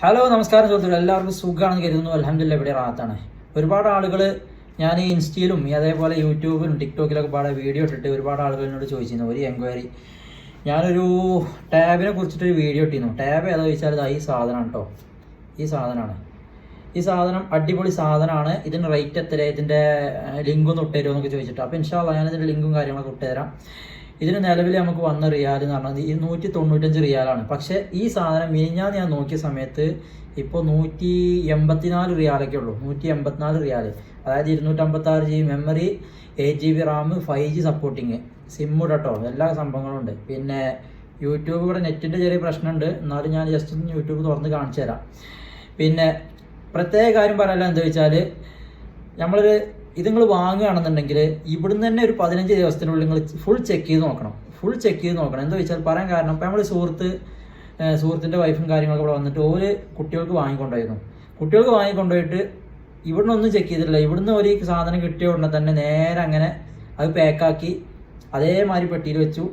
Hello നമസ്കാരം സുഹൃത്തുക്കൾ എല്ലാവർക്കും സുഖമാണെന്ന് കരുതുന്നു. അലഹമില്ല ഇവിടെ റാത്താണ്. ഒരുപാട് ആളുകൾ ഞാൻ ഈ ഇൻസ്റ്റയിലും അതേപോലെ യൂട്യൂബിലും ടിക്ടോക്കിലൊക്കെ പാടെ വീഡിയോ ഇട്ടിട്ട് ഒരുപാട് ആളുകൾ എന്നോട് ചോദിച്ചിരുന്നു. ഒരു എൻക്വയറി. ഞാനൊരു ടാബിനെ കുറിച്ചിട്ടൊരു വീഡിയോ ഇട്ടിരുന്നു. ടാബ് ഏതാ ചോദിച്ചാൽ ഈ സാധനമാണ് കേട്ടോ ഈ സാധനമാണ് ഈ സാധനം അടിപൊളി സാധനമാണ് ഇതിന് റേറ്റ് എത്ര ഇതിന്റെ ലിങ്ക് ഒന്ന് ഇട്ടുതരുമോ എന്നൊക്കെ ചോദിച്ചിട്ട്. അപ്പോൾ ഇൻഷാല്ല ഞാനിതിന്റെ ലിങ്കും കാര്യങ്ങളൊക്കെ ഇട്ടുതരാം. ഇതിന് നിലവിൽ നമുക്ക് വന്ന റിയാൽ എന്ന് പറഞ്ഞാൽ ഈ നൂറ്റി തൊണ്ണൂറ്റഞ്ച് റിയാലാണ് പക്ഷേ ഈ സാധനം മിനിഞ്ഞാന്ന് ഞാൻ നോക്കിയ സമയത്ത് ഇപ്പോൾ നൂറ്റി എൺപത്തിനാല് റിയാലൊക്കെ ഉള്ളൂ. നൂറ്റി എൺപത്തിനാല് റിയാൽ അതായത് ഇരുന്നൂറ്റമ്പത്താറ് G B memory eight G B RAM five G supporting SIM കേട്ടോ എല്ലാ സംഭവങ്ങളും ഉണ്ട്. പിന്നെ യൂട്യൂബ് കൂടെ നെറ്റിന്റെ ചെറിയ പ്രശ്നമുണ്ട്. എന്നാലും ഞാൻ ജസ്റ്റ് ഒന്ന് യൂട്യൂബ് തുറന്ന് കാണിച്ചു തരാം. പിന്നെ പ്രത്യേക കാര്യം പറയാനുള്ള എന്താ വെച്ചാൽ നമ്മളൊരു ഇത് നിങ്ങൾ വാങ്ങുകയാണെന്നുണ്ടെങ്കിൽ ഇവിടുന്ന് തന്നെ ഒരു പതിനഞ്ച് ദിവസത്തിനുള്ളിൽ നിങ്ങൾ ഫുൾ ചെക്ക് ചെയ്ത് നോക്കണം. ഫുൾ ചെക്ക് ചെയ്ത് നോക്കണം. എന്താ വെച്ചാൽ പറയാൻ കാരണം ഇപ്പം നമ്മൾ സുഹൃത്ത് സുഹൃത്തിന്റെ വൈഫും കാര്യങ്ങളൊക്കെ ഇവിടെ വന്നിട്ട് ഓര് കുട്ടികൾക്ക് വാങ്ങിക്കൊണ്ടായിരുന്നു കുട്ടികൾക്ക് വാങ്ങിക്കൊണ്ടുപോയിട്ട് ഇവിടുന്ന് ഒന്നും ചെക്ക് ചെയ്തിട്ടില്ല. ഇവിടുന്ന് ഒരു സാധനം കിട്ടിയ ഉടനെ തന്നെ നേരെ അങ്ങനെ അത് പാക്കാക്കി അതേമാതിരി പെട്ടിയിൽ വെച്ചു.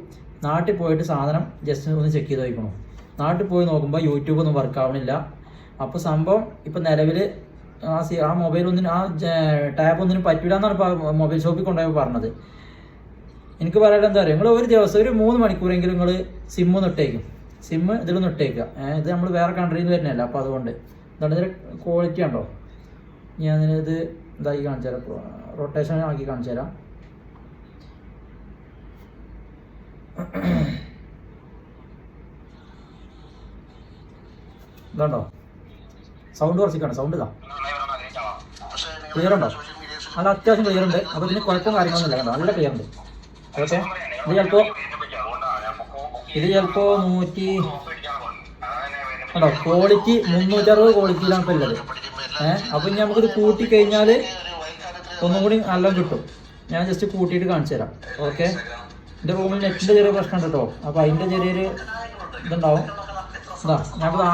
നാട്ടിൽ പോയിട്ട് സാധനം ജസ്റ്റ് ഒന്ന് ചെക്ക് ചെയ്ത് നോക്കണം. നാട്ടിൽ പോയി നോക്കുമ്പോൾ യൂട്യൂബ് ഒന്നും വർക്ക് ആവണില്ല. അപ്പോൾ സംഭവം ഇപ്പം നിലവിൽ ആ സി ആ മൊബൈൽ ഒന്നിനും ആ ടാബ് ഒന്നിനും പറ്റില്ല മൊബൈൽ ഷോപ്പിൽ കൊണ്ടുപോയി പറഞ്ഞത്. എനിക്ക് പറയാനുള്ള എന്താ പറയുക നിങ്ങൾ ഒരു ദിവസം ഒരു മൂന്ന് മണിക്കൂറെങ്കിലും നിങ്ങൾ സിമ്മ് നിട്ടേക്കും സിമ്മ് ഇതിൽ ഇട്ടേക്കുക. ഇത് നമ്മൾ വേറെ കൺട്രിയിൽ നിന്ന് വരുന്നതല്ല? അപ്പോൾ അതുകൊണ്ട്. എന്താണ് ഇതിന്റെ ക്വാളിറ്റി ഉണ്ടോ ഞാൻ ഇത് ഇതാക്കി കാണിച്ചു തരാം. റൊട്ടേഷൻ ആക്കി കാണിച്ചു തരാം. ഇതുണ്ടോ? സൗണ്ട് കുറച്ചിക്കാണ് സൗണ്ട് ഇതാ. ക്ലിയർ ഉണ്ടോ? നല്ല അത്യാവശ്യം ക്ലിയർ ഉണ്ട്. അപ്പോൾ ഇതിന് കുഴപ്പം കാര്യങ്ങളൊന്നുമില്ല കണ്ടോ? നല്ല ക്ലിയർ ഉണ്ട്. ഓക്കെ ഇത് ചിലപ്പോൾ ഇത് ചിലപ്പോൾ നൂറ്റി ഉണ്ടോ ക്വാളിറ്റി മുന്നൂറ്ററുപത് ക്വാളിറ്റിയിലാണ് ഇപ്പോൾ ഉള്ളത്. ഏഹ് അപ്പം ഇനി നമുക്കിത് കൂട്ടി കഴിഞ്ഞാൽ ഒന്നും കൂടി നല്ല കിട്ടും. ഞാൻ ജസ്റ്റ് കൂട്ടിയിട്ട് കാണിച്ചു തരാം. ഓക്കെ എന്റെ റൂമിൽ നെറ്റിന്റെ ചെറിയ പ്രശ്നം ഉണ്ട് കേട്ടോ. അപ്പോൾ അതിന്റെ ചെറിയൊരു ഇതുണ്ടാവും. ഇതാ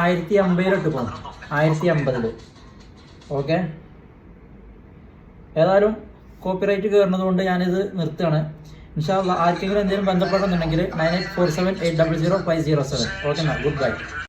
ആയിരത്തി അമ്പതിലിട്ട് പോകും ആയിരത്തി അമ്പതിൽ ഓക്കെ ഏതായാലും കോപ്പിറൈറ്റ് കയറുന്നത് കൊണ്ട് ഞാനിത് നിർത്തുകയാണ്. ഇൻഷാല്ല ആർക്കെങ്കിലും എന്തെങ്കിലും ബന്ധപ്പെടണമെന്നുണ്ടെങ്കിൽ nine eight four seven eight double zero five zero seven okay good bye